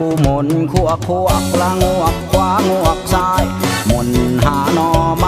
ผู้มนขัวขัวกลางหัวขวาหัวซ้ายมนหานอม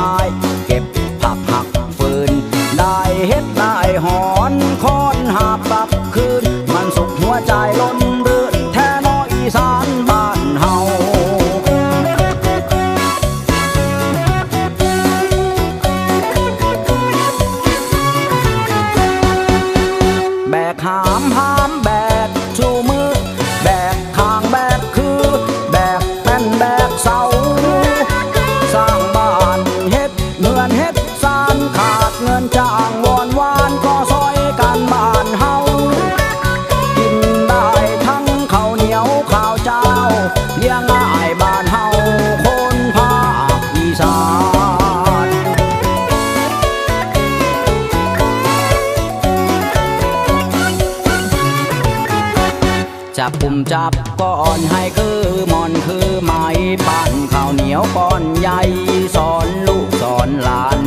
จับปุ่มจับก้อนให้คือมอนคือไม้ปั้นข้าวเหนียวก้อนใหญ่สอนลูกสอนหลาน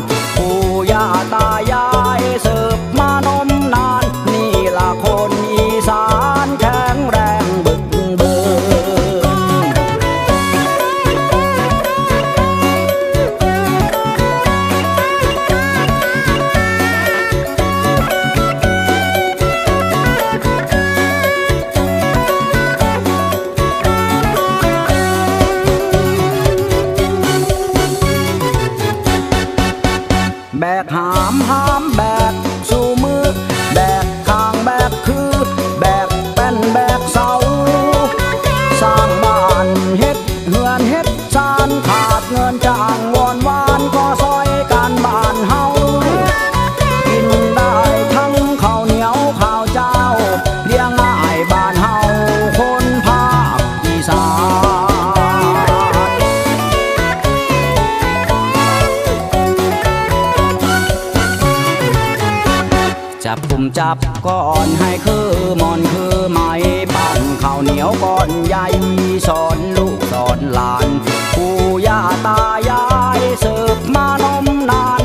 กหามหามแบ จับกลุ่มจับก้อนให้คือมอนคือไม้ปั่นข้าวเหนียวก้อนใหญ่สอนลูกสอนหลานปู่ย่าตายายสืบมานมนาน